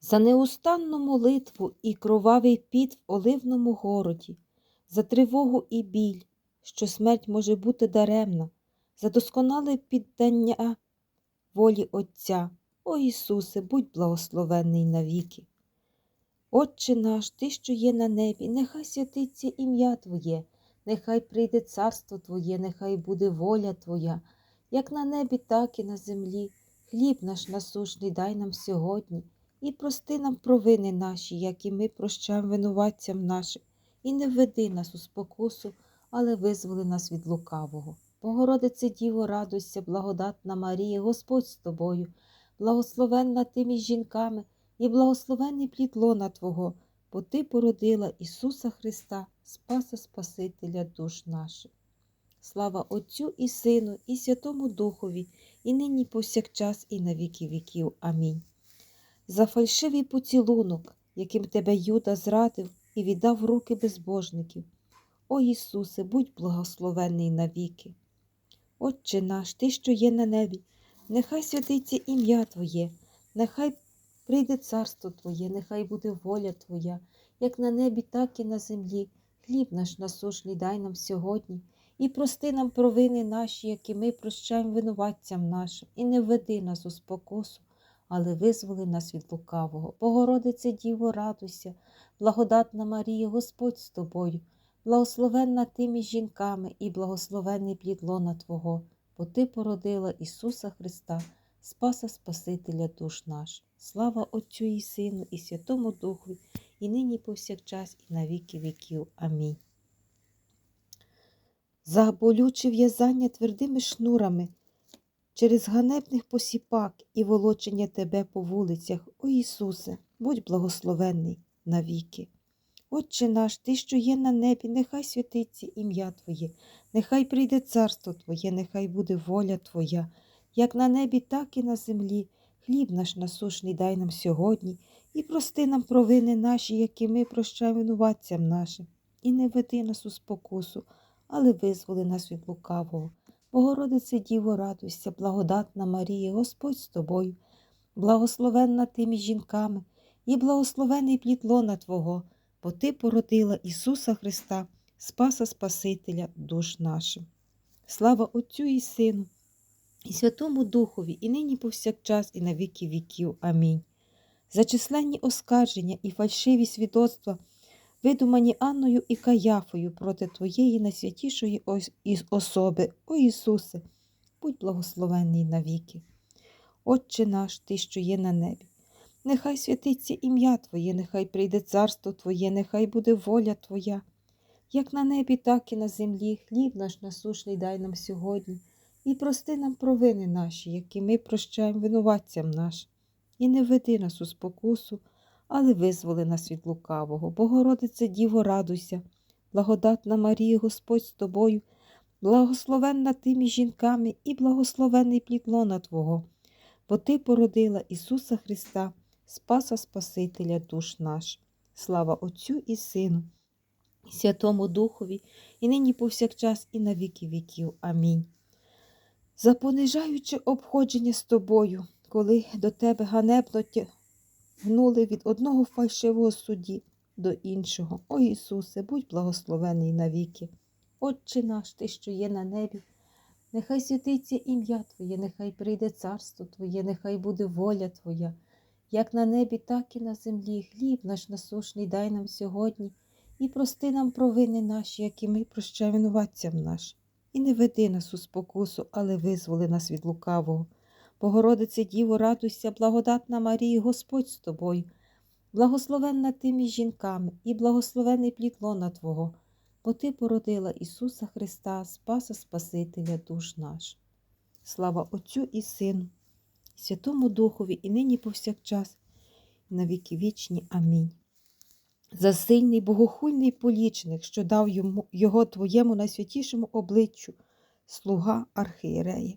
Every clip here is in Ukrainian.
за неустанну молитву і кровавий піт в оливному городі, за тривогу і біль, що смерть може бути даремна, за досконале піддання волі Отця. О Ісусе, будь благословенний навіки. Отче наш, Ти, що є на небі, нехай святиться ім'я Твоє, нехай прийде царство Твоє, нехай буде воля Твоя, як на небі, так і на землі. Хліб наш насушний дай нам сьогодні, і прости нам провини наші, як і ми прощаємо винуватцям нашим, і не введи нас у спокусу, але визволи нас від лукавого. Богородице Діво, радуйся, благодатна Марія, Господь з тобою, благословенна ти між жінками, і благословенний плід лона Твого, бо Ти породила Ісуса Христа, Спаса Спасителя душ наших. Слава Отцю і Сину, і Святому Духові, і нині повсякчас, і на віки віків. Амінь. За фальшивий поцілунок, яким тебе Юда зрадив і віддав руки безбожників. О Ісусе, будь благословенний навіки. Отче наш, Ти, що є на небі, нехай святиться ім'я Твоє, нехай прийде царство Твоє, нехай буде воля Твоя, як на небі, так і на землі. Хліб наш насушний дай нам сьогодні, і прости нам провини наші, які ми прощаємо винуватцям нашим, і не введи нас у спокусу, але визволи нас від лукавого. Богородице Діво, радуйся, благодатна Марія, Господь з тобою, благословенна ти між жінками, і благословенний плід лона Твого, бо Ти породила Ісуса Христа, Спаса Спасителя душ наш. Слава Отцю і Сину, і Святому Духу, і нині повсякчас, і на віки віків. Амінь. За болюче в'язання твердими шнурами, через ганебних посіпак і волочення тебе по вулицях, о Ісусе, будь благословенний навіки. Отче наш, Ти, що є на небі, нехай святиться ім'я Твоє, нехай прийде царство Твоє, нехай буде воля Твоя, як на небі, так і на землі. Хліб наш насушний дай нам сьогодні, і прости нам провини наші, які ми прощаємо винуватцям нашим, і не веди нас у спокусу, але визволи нас від лукавого. Богородице Діво, радуйся, благодатна Марія, Господь з тобою, благословенна ти між жінками, і благословений плід лона Твого, бо Ти породила Ісуса Христа, Спаса Спасителя душ нашим. Слава Отцю і Сину, і Святому Духові, і нині повсякчас, і на віки віків. Амінь. За численні оскарження і фальшиві свідоцтва, видумані Анною і Каяфою проти Твоєї найсвятішої особи, о Ісусе, будь благословенний навіки. Отче наш, Ти, що є на небі, нехай святиться ім'я Твоє, нехай прийде царство Твоє, нехай буде воля Твоя, як на небі, так і на землі. Хліб наш насушний дай нам сьогодні, і прости нам провини наші, які ми прощаємо винуватцям нашим, і не веди нас у спокусу, але визволи нас від лукавого. Богородице Діво, радуйся, благодатна Марія, Господь з тобою, благословенна ти між жінками, і благословений плід лона Твого, бо Ти породила Ісуса Христа, Спаса Спасителя душ наш. Слава Отцю і Сину, і Святому Духові, і нині повсякчас, і на віки віків. Амінь. За понижаюче обходження з тобою, коли до тебе ганебно тягнули від одного фальшивого судді до іншого. О Ісусе, будь благословений навіки. Отче наш, Ти, що є на небі, нехай святиться ім'я Твоє, нехай прийде царство Твоє, нехай буде воля Твоя, як на небі, так і на землі. Хліб наш насушний дай нам сьогодні, і прости нам провини наші, які ми прощаємо винуватцям нашим. І не веди нас у спокусу, але визволи нас від лукавого. Богородице Діво, радуйся, благодатна Марія, Господь з тобою, благословенна ти між жінками, і благословений плід лона Твого, бо Ти породила Ісуса Христа, Спаса Спасителя душ наш. Слава Отцю і Сину, Святому Духові, і нині повсякчас, і на віки вічні. Амінь. За сильний богохульний полічник, що дав йому, його твоєму найсвятішому обличчю, слуга архієрея.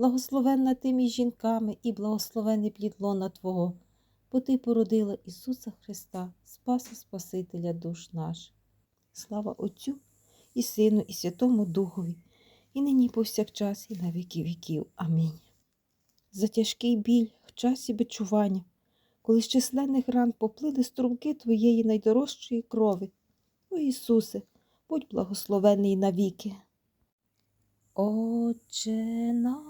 благословенна ти між жінками і благословений плід лона Твого, бо Ти породила Ісуса Христа, Спаса Спасителя душ наших. Слава Отцю і Сину, і Святому Духові, і нині повсякчас, і на віки віків. Амінь. За тяжкий біль в часі бичування, коли з численних ран поплили струмки Твоєї найдорожчої крови. О Ісусе, будь благословений навіки. Отче наш,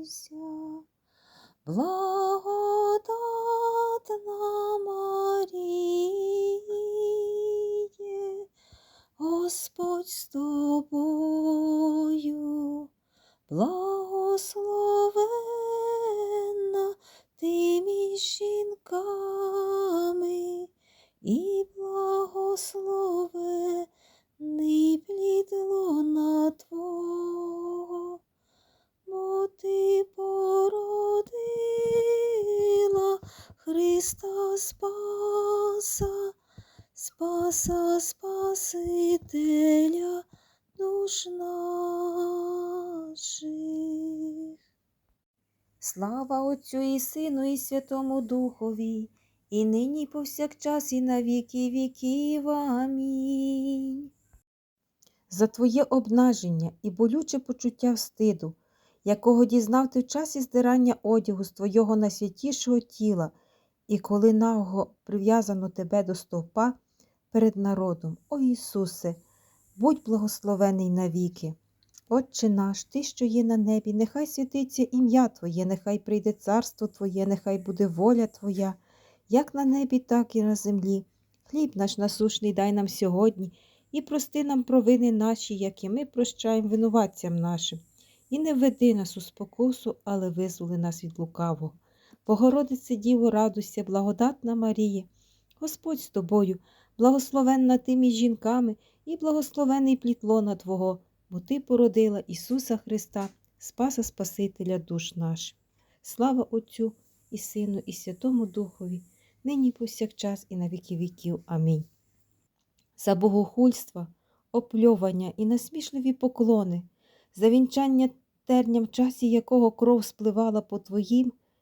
радуйся, благодатна Маріє, Господь з тобою, благословенна Христа Спаса, Спаса Спасителя душ наших. Слава Отцю і Сину, і Святому Духові, і нині і повсякчас, і на віки віків. Амінь. За Твоє обнаження і болюче почуття встиду, якого дізнав ти в часі здирання одягу з Твого найсвятішого тіла, і коли наго прив'язано тебе до стовпа перед народом, о Ісусе, будь благословений навіки. Отче наш, Ти, що є на небі, нехай святиться ім'я Твоє, нехай прийде царство Твоє, нехай буде воля Твоя, як на небі, так і на землі. Хліб наш насушний дай нам сьогодні, і прости нам провини наші, як і ми прощаємо винуватцям нашим. І не веди нас у спокусу, але визволи нас від лукавого. Богородице Діво, радуйся, благодатна Марія, Господь з тобою, благословенна ти між жінками, і благословений плід лона Твого бо Ти породила Ісуса Христа, Спаса Спасителя душ наших. Слава Отцю і Сину, і Святому Духові, нині повсякчас, і на віки віків. Амінь. За богохульства, опльовання і насмішливі поклони, за вінчання терням, в часі якого кров спливала по Твоїм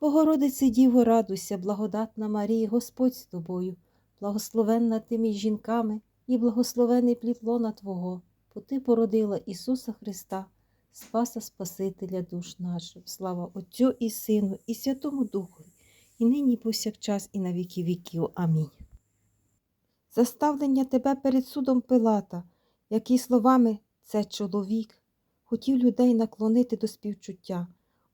Богородице Діво, радуйся, благодатна Марія, Господь з тобою, благословенна ти між жінками, і благословений плід лона Твого, бо Ти породила Ісуса Христа. Спаса Спасителя душ наших, слава Отцю і Сину, і Святому Духові, і нині, і повсякчас, і на віки віків. Амінь. Заставлення тебе перед судом Пилата, який словами це чоловік, хотів людей наклонити до співчуття.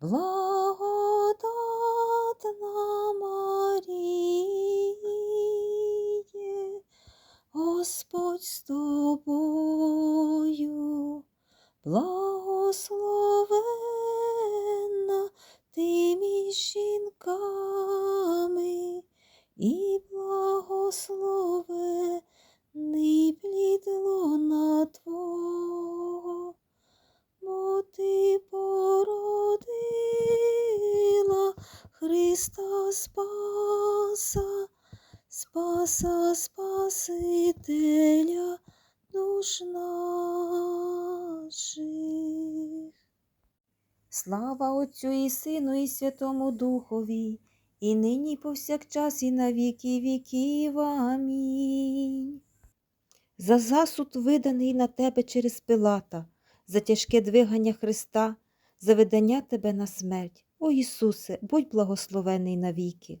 благодатна Маріє, Господь з тобою, благословенна Спаса Спасителя душ наших. Слава Отцю і Сину, і Святому Духові, і нині і повсякчас, і на віки віків. Амінь. За засуд виданий на тебе через Пилата, за тяжке двигання Христа, за видання тебе на смерть. О Ісусе, будь благословений навіки.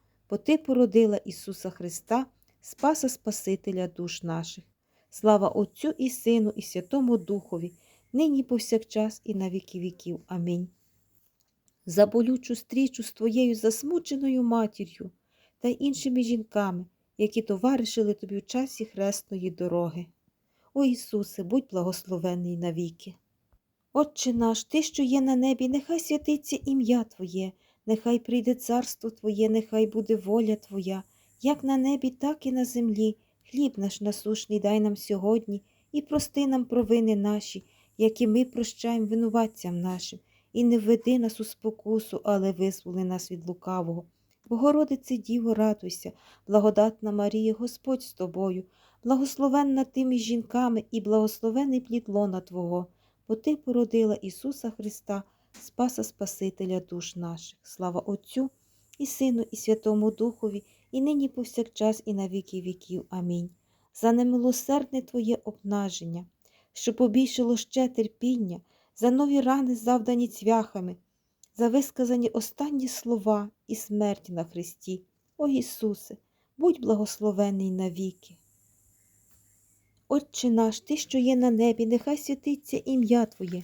бо Ти породила Ісуса Христа, Спаса Спасителя душ наших. Слава Отцю і Сину, і Святому Духові, нині повсякчас і на віки віків. Амінь. За болючу стрічу з твоєю засмученою матір'ю та іншими жінками, які товаришили тобі в часі хресної дороги. О Ісусе, будь благословений навіки. Отче наш, Ти, що є на небі, нехай святиться ім'я Твоє, нехай прийде царство Твоє, нехай буде воля Твоя, як на небі, так і на землі. Хліб наш насушний дай нам сьогодні і прости нам провини наші, які ми прощаємо винуватцям нашим, і не введи нас у спокусу, але визволи нас від лукавого. Богородице Діво, радуйся, благодатна Марія, Господь з тобою, благословенна ти жінками і благословений плід лона Твого, бо Ти породила Ісуса Христа, Спаса Спасителя душ наших. Слава Отцю і Сину, і Святому Духові, і нині повсякчас, і на віки віків. Амінь. За немилосердне Твоє обнаження, що побільшило ще терпіння, за нові рани, завдані цвяхами, за висказані останні слова і смерть на Христі. О Ісусе, будь благословений навіки. Отче наш, Ти, що є на небі, нехай святиться ім'я Твоє,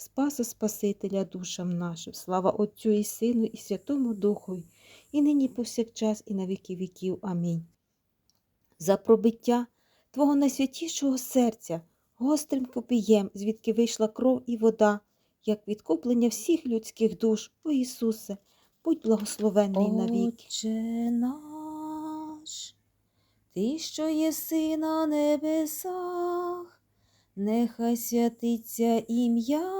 Спаса Спасителя душам нашим. Слава Отцю і Сину, і Святому Духові, і нині повсякчас, і на віки віків. Амінь. За пробиття Твого найсвятішого серця, гострим копієм, звідки вийшла кров і вода, як відкуплення всіх людських душ, о Ісусе, будь благословенний навіки. Отче наш, Ти, що єси на небесах, нехай святиться ім'я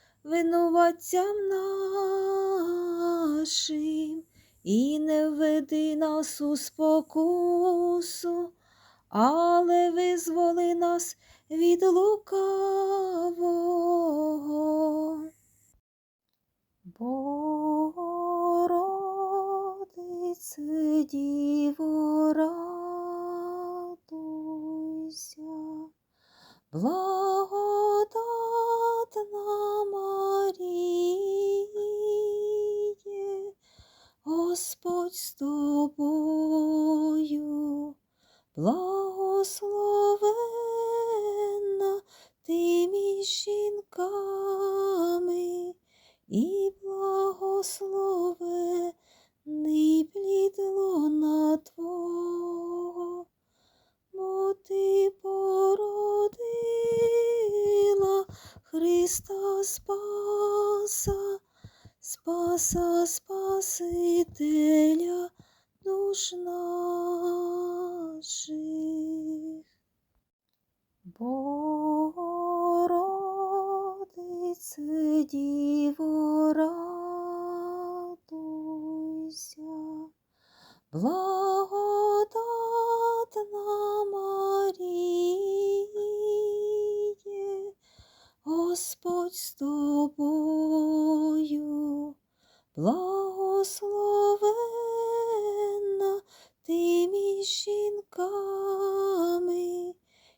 винуватцям нашим, і не введи нас у спокусу, але визволи нас від лукавого. Богородице, Діво, радуйся, благодатна Маріє, Господь з тобою, благословенна Спаса Спасителя душ наших. Богородице, Діво, радуйся, благодатна Маріє, Господь з тобою, благословенна ти між жінками,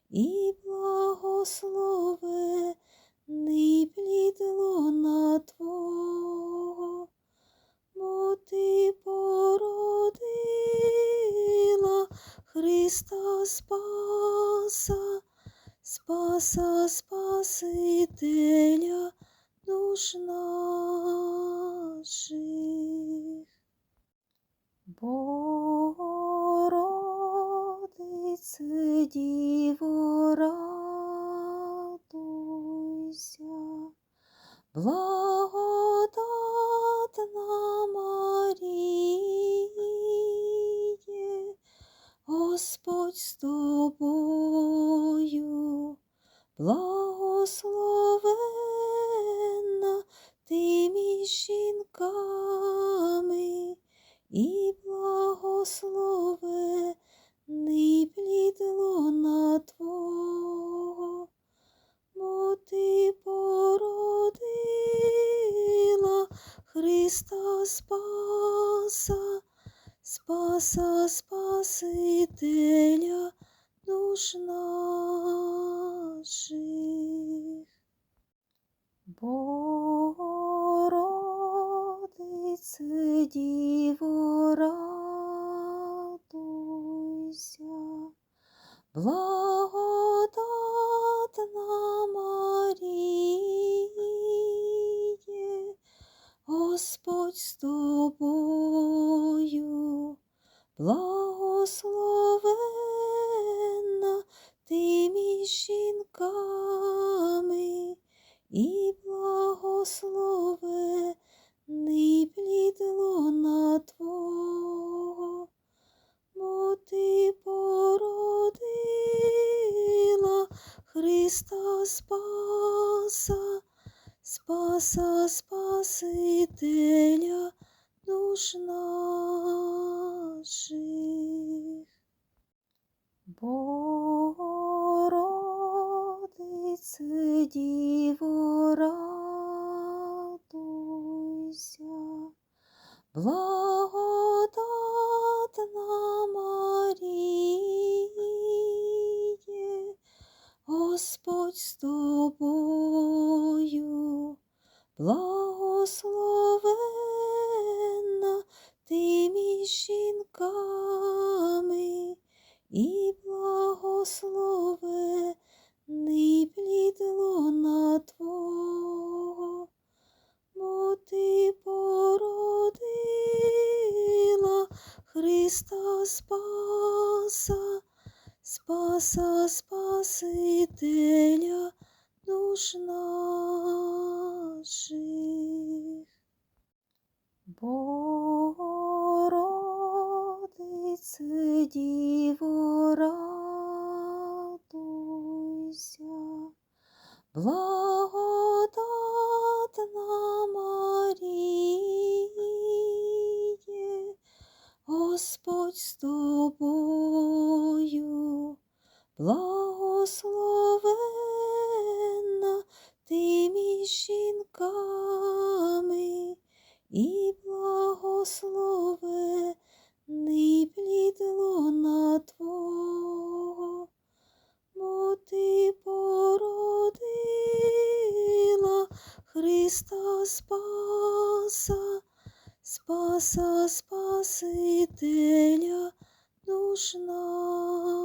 і благословений плід лона Твого, бо ти породила Христа Спаса, Спаса Спасителя благодатна Маріє, Господь з Спаса Спасителя душ наших. Богородице, Діво, радуйся, благодатна Спаса, Спаса Спасителя душ наших. Богородице, Діво, радуйся, благодатна Маріє, Господь з тобою, благословенна ти між жінками, і благословений плід лона Твого, бо ти породила Христа Спаса, Спаса Спасителя душ наших. Богородице, Діво, радуйся, благодатна Спаса Спасителя душ наших.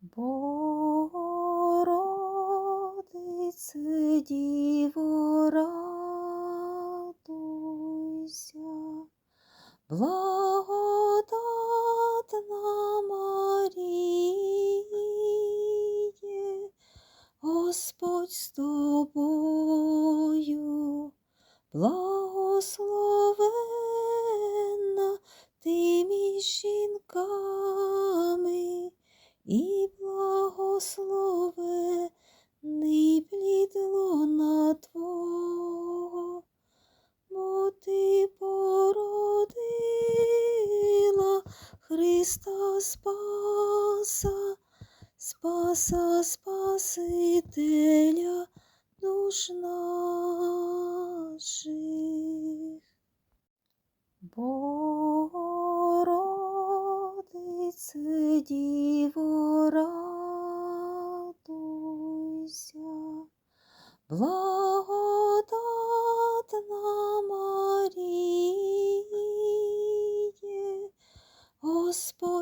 Богородице Діво, радуйся, благодатна благословенна ти між жінками, і благословений плід лона Твого, бо ти породила Христа Спаса, Спаса Спасителя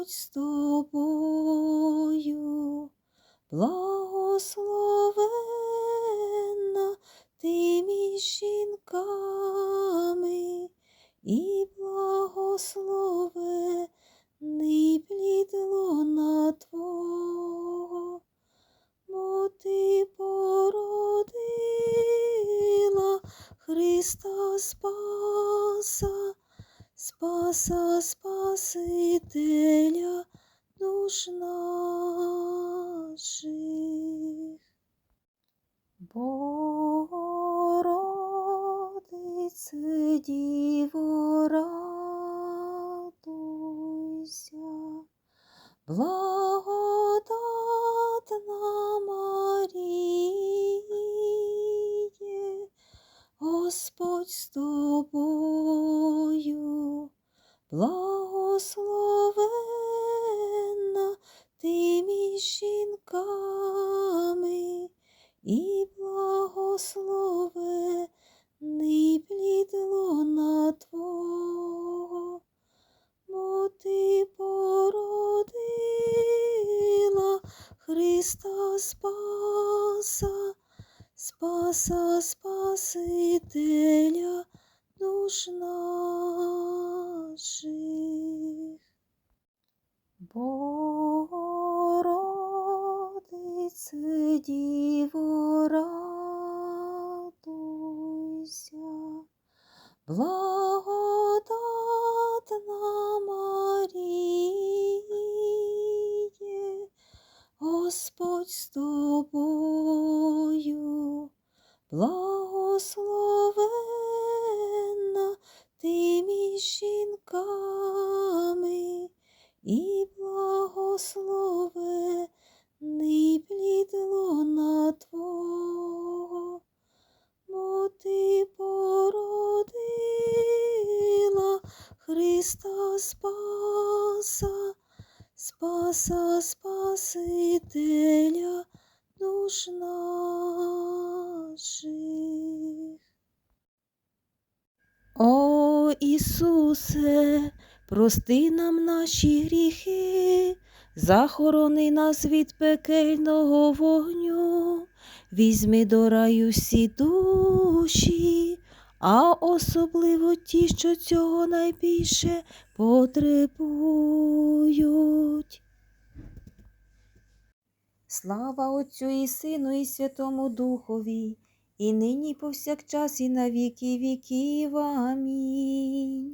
Господь з тобою, благословенна ти між жінками, і благословений плід лона Твого, бо ти породила Христа Спаса, Спаса Спасителя Діво, радуйся, Спаса Спасителя душ наших. Богородице Діво, радуйся, благодатна Христа Спаса, Спаса Спасителя душ наших. О Ісусе, прости нам наші гріхи, захорони нас від пекельного вогню, візьми до раю всі душі, а особливо ті, що цього найбільше потребують. Слава Отцю і Сину, і Святому Духові, і нині, і повсякчас, і на віки віків. Амінь.